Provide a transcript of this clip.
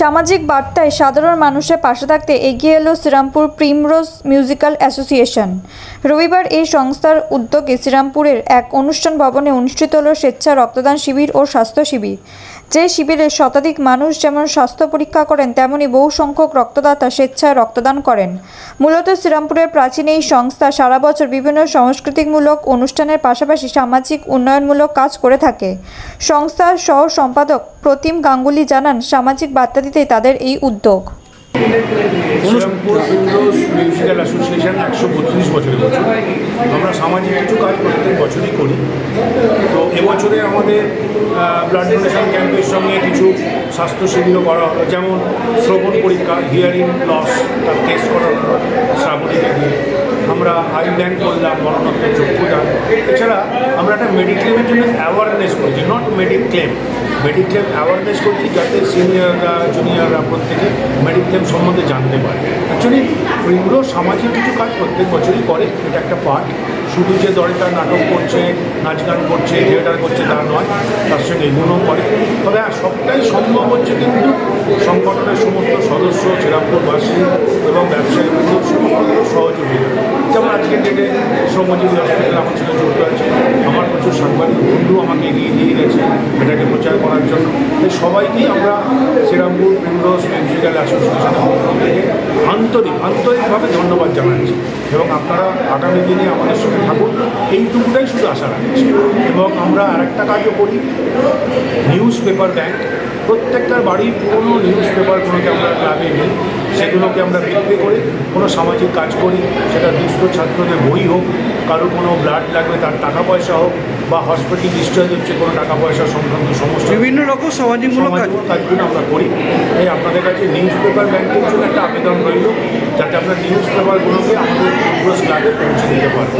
সামাজিক বার্তায় সাধারণ মানুষের পাশে থাকতে এগিয়ে এলো শ্রীরামপুর প্রিমরোজ মিউজিক্যাল অ্যাসোসিয়েশন। রবিবার এই সংস্থার উদ্যোগে শ্রীরামপুরের এক অনুষ্ঠান ভবনে অনুষ্ঠিত হলো স্বেচ্ছা রক্তদান শিবির ও স্বাস্থ্য শিবির। যে শিবিরে শতাধিক মানুষ যেমন স্বাস্থ্য পরীক্ষা করেন, তেমনি বহু সংখ্যক রক্তদাতা স্বেচ্ছায় রক্তদান করেন। মূলত শ্রীরামপুরের প্রাচীন এই সংস্থা সারা বছর বিভিন্ন সাংস্কৃতিকমূলক অনুষ্ঠানের পাশাপাশি সামাজিক উন্নয়নমূলক কাজ করে থাকে। সংস্থার সহ সম্পাদক প্রতিম গাঙ্গুলি জানান, সামাজিক বার্তা দিতেই তাদের এই উদ্যোগ। শ্রীরামপুর মিউজিক্যাল অ্যাসোসিয়েশন একশো বত্রিশ বছরের বছর। আমরা সামাজিক কিছু কাজ প্রত্যেক বছরই করি। তো এবছরে আমাদের ব্লাড ডোনেশন ক্যাম্পের সঙ্গে কিছু স্বাস্থ্য শিবিরও করা হলো। যেমন শ্রবণ পরীক্ষা হিয়ারিং লস তার টেস্ট করা হলো শ্রাবণীকে দিয়ে আমরা আই ব্যাংক করলাম, মরণোত্তর চক্ষুদান এছাড়া আমরা একটা মেডিক্লেমের জন্য অ্যাওয়ারনেস করছি নট মেডিক্লেম মেডিক্লেম অ্যাওয়ারনেস করছি যাতে সিনিয়ররা জুনিয়ররা প্রত্যেকে মেডিক্লেম সম্বন্ধে জানতে পারে। অ্যাকচুয়ালি ওইগুলো সামাজিক কিছু কাজ প্রত্যেক বছরই করে এটা একটা পার্ট শুধু যে দলটা নাটক করছে নাচ গান করছে থিয়েটার করছে তা নয় তার সঙ্গে এগুলোও করে। তবে হ্যাঁ, সবটাই সম্ভব হচ্ছে কিন্তু সংগঠনের সমস্ত সদস্য শ্রীরামপুরবাসী এবং ব্যবসায়ী সমস্ত সহযোগিতা যেমন আজকের ডেটে শ্রমজীবী হসপিটাল আমার সঙ্গে যুক্ত আছে আমার প্রচুর সাংবাদিক বন্ধু আমাকে এগিয়ে দিয়ে গেছে এটাকে প্রচার করার জন্য। তাই সবাইকেই আমরা শ্রীরামপুর প্রিমরোজ মিউজিক্যাল অ্যাসোসিয়েশনের থেকে আন্তরিক, আন্তরিকভাবে ধন্যবাদ জানাচ্ছি। এবং আপনারা আগামী দিনে আমাদের সঙ্গে থাকুন। এইটুকুটাই শুধু আশা রাখছি। এবং আমরা আরেকটা কাজও করি। News paper bank. প্রত্যেকটার বাড়ির পুরনো নিউজ পেপারগুলোকে আমরা ক্লাবে নিই সেগুলোকে আমরা বিক্রি করি। কোনো সামাজিক কাজ করি। সেটা দুস্থ ছাত্রদের বই হোক, কারও কোনো ব্লাড লাগবে তার টাকা পয়সা হোক বা হসপিটাল ডিসচার্জ হচ্ছে কোনো টাকা পয়সা সংক্রান্ত সমস্যা। বিভিন্ন রকম সামাজিকমূলক কাজ। সামাজিক কাজগুলো আমরা করি। তাই আপনাদের কাছে নিউজ পেপার ব্যাংকের জন্য একটা আবেদন রইল যাতে আপনার নিউজ পেপারগুলোকে আমাদের পুরো ক্লাবে পৌঁছে দিতে পারেন